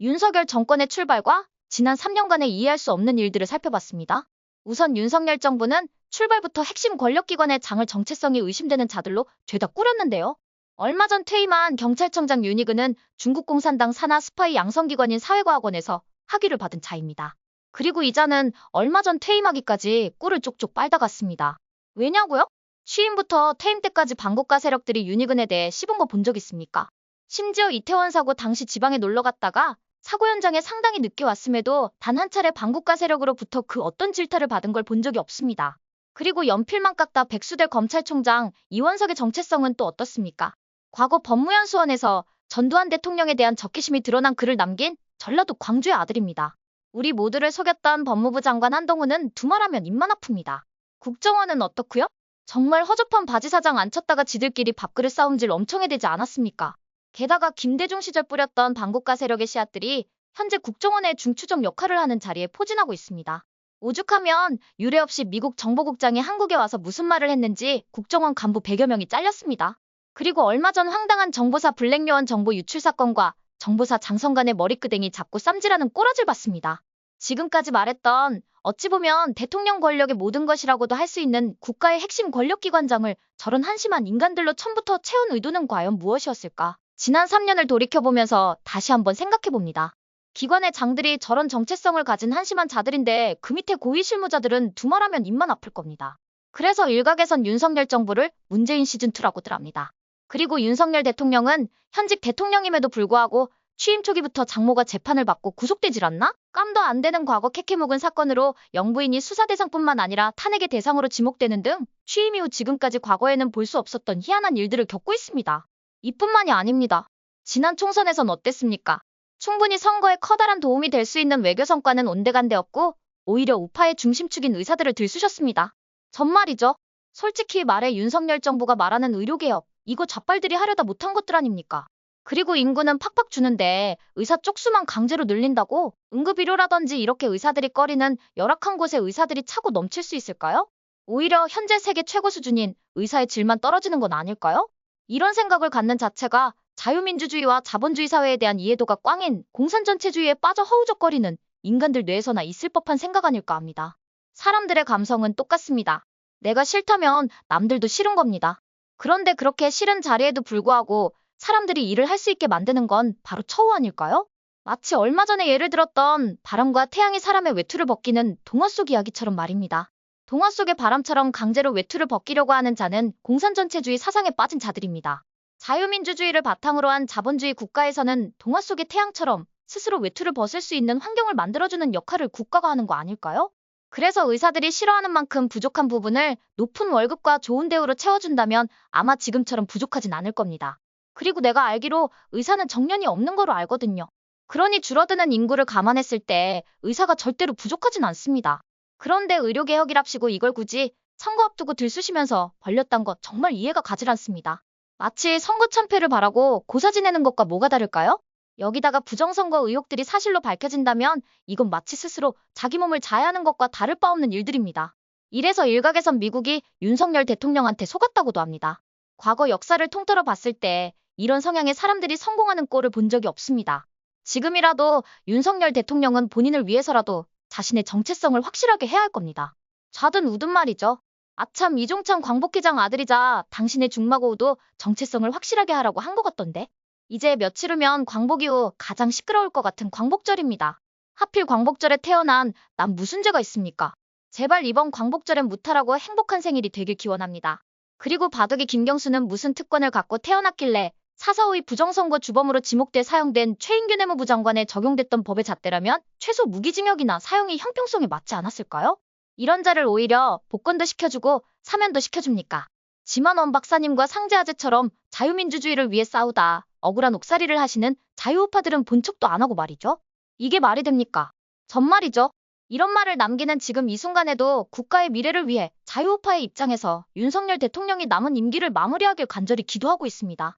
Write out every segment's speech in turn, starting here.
윤석열 정권의 출발과 지난 3년간의 이해할 수 없는 일들을 살펴봤습니다. 우선 윤석열 정부는 출발부터 핵심 권력기관의 장을 정체성이 의심되는 자들로 죄다 꾸렸는데요. 얼마 전 퇴임한 경찰청장 윤희근은 중국 공산당 산하 스파이 양성기관인 사회과학원에서 학위를 받은 자입니다. 그리고 이자는 얼마 전 퇴임하기까지 꿀을 쪽쪽 빨다 갔습니다. 왜냐고요? 취임부터 퇴임 때까지 반국가 세력들이 윤희근에 대해 씹은 거 본 적 있습니까? 심지어 이태원 사고 당시 지방에 놀러 갔다가 사고 현장에 상당히 늦게 왔음에도 단 한 차례 반국가 세력으로부터 그 어떤 질타를 받은 걸 본 적이 없습니다. 그리고 연필만 깎다 백수될 검찰총장 이원석의 정체성은 또 어떻습니까? 과거 법무연수원에서 전두환 대통령에 대한 적개심이 드러난 글을 남긴 전라도 광주의 아들입니다. 우리 모두를 속였던 법무부 장관 한동훈은 두말하면 입만 아픕니다. 국정원은 어떻고요? 정말 허접한 바지 사장 안 쳤다가 지들끼리 밥그릇 싸움질 엄청 해대지 않았습니까? 게다가 김대중 시절 뿌렸던 반국가 세력의 씨앗들이 현재 국정원의 중추적 역할을 하는 자리에 포진하고 있습니다. 오죽하면 유례 없이 미국 정보국장이 한국에 와서 무슨 말을 했는지 국정원 간부 100여 명이 잘렸습니다. 그리고 얼마 전 황당한 정보사 블랙요원 정보 유출 사건과 정보사 장성간의 머리끄댕이 잡고 쌈질하는 꼬라지를 봤습니다. 지금까지 말했던 어찌 보면 대통령 권력의 모든 것이라고도 할 수 있는 국가의 핵심 권력기관장을 저런 한심한 인간들로 처음부터 채운 의도는 과연 무엇이었을까? 지난 3년을 돌이켜보면서 다시 한번 생각해봅니다. 기관의 장들이 저런 정체성을 가진 한심한 자들인데 그 밑에 고위 실무자들은 두말하면 입만 아플 겁니다. 그래서 일각에선 윤석열 정부를 문재인 시즌2라고들 합니다. 그리고 윤석열 대통령은 현직 대통령임에도 불구하고 취임 초기부터 장모가 재판을 받고 구속되질 않나? 깜도 안 되는 과거 캐캐묵은 사건으로 영부인이 수사 대상뿐만 아니라 탄핵의 대상으로 지목되는 등 취임 이후 지금까지 과거에는 볼 수 없었던 희한한 일들을 겪고 있습니다. 이뿐만이 아닙니다. 지난 총선에선 어땠습니까? 충분히 선거에 커다란 도움이 될 수 있는 외교 성과는 온데간데 없고 오히려 우파의 중심축인 의사들을 들쑤셨습니다. 전말이죠. 솔직히 말해 윤석열 정부가 말하는 의료개혁, 이거 좌빨들이 하려다 못한 것들 아닙니까? 그리고 인구는 팍팍 주는데 의사 쪽수만 강제로 늘린다고 응급의료라든지 이렇게 의사들이 꺼리는 열악한 곳에 의사들이 차고 넘칠 수 있을까요? 오히려 현재 세계 최고 수준인 의사의 질만 떨어지는 건 아닐까요? 이런 생각을 갖는 자체가 자유민주주의와 자본주의 사회에 대한 이해도가 꽝인 공산 전체주의에 빠져 허우적거리는 인간들 뇌에서나 있을 법한 생각 아닐까 합니다. 사람들의 감성은 똑같습니다. 내가 싫다면 남들도 싫은 겁니다. 그런데 그렇게 싫은 자리에도 불구하고 사람들이 일을 할 수 있게 만드는 건 바로 처우 아닐까요? 마치 얼마 전에 예를 들었던 바람과 태양이 사람의 외투를 벗기는 동화 속 이야기처럼 말입니다. 동화 속의 바람처럼 강제로 외투를 벗기려고 하는 자는 공산전체주의 사상에 빠진 자들입니다. 자유민주주의를 바탕으로 한 자본주의 국가에서는 동화 속의 태양처럼 스스로 외투를 벗을 수 있는 환경을 만들어주는 역할을 국가가 하는 거 아닐까요? 그래서 의사들이 싫어하는 만큼 부족한 부분을 높은 월급과 좋은 대우로 채워준다면 아마 지금처럼 부족하진 않을 겁니다. 그리고 내가 알기로 의사는 정년이 없는 거로 알거든요. 그러니 줄어드는 인구를 감안했을 때 의사가 절대로 부족하진 않습니다. 그런데 의료개혁이랍시고 이걸 굳이 선거 앞두고 들쑤시면서 벌렸단 것 정말 이해가 가질 않습니다. 마치 선거 참패를 바라고 고사 지내는 것과 뭐가 다를까요? 여기다가 부정선거 의혹들이 사실로 밝혀진다면 이건 마치 스스로 자기 몸을 자해하는 것과 다를 바 없는 일들입니다. 이래서 일각에선 미국이 윤석열 대통령한테 속았다고도 합니다. 과거 역사를 통틀어 봤을 때 이런 성향의 사람들이 성공하는 꼴을 본 적이 없습니다. 지금이라도 윤석열 대통령은 본인을 위해서라도 자신의 정체성을 확실하게 해야 할 겁니다. 좌든 우든 말이죠. 아참 이종찬 광복회장 아들이자 당신의 중마고우도 정체성을 확실하게 하라고 한 것 같던데. 이제 며칠 후면 광복 이후 가장 시끄러울 것 같은 광복절입니다. 하필 광복절에 태어난 난 무슨 죄가 있습니까? 제발 이번 광복절엔 무탈하고 행복한 생일이 되길 기원합니다. 그리고 바둑이 김경수는 무슨 특권을 갖고 태어났길래 사사오이 부정선거 주범으로 지목돼 사형된 최인균 해무부 장관에 적용됐던 법의 잣대라면 최소 무기징역이나 사형이 형평성에 맞지 않았을까요? 이런 자를 오히려 복권도 시켜주고 사면도 시켜줍니까? 지만원 박사님과 상제아재처럼 자유민주주의를 위해 싸우다 억울한 옥살이를 하시는 자유우파들은 본 척도 안 하고 말이죠. 이게 말이 됩니까? 전말이죠. 이런 말을 남기는 지금 이 순간에도 국가의 미래를 위해 자유우파의 입장에서 윤석열 대통령이 남은 임기를 마무리하길 간절히 기도하고 있습니다.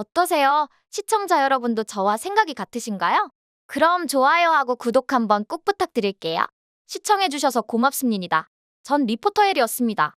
어떠세요? 시청자 여러분도 저와 생각이 같으신가요? 그럼 좋아요하고 구독 한번 꼭 부탁드릴게요. 시청해주셔서 고맙습니다. 전 리포터 헬이었습니다.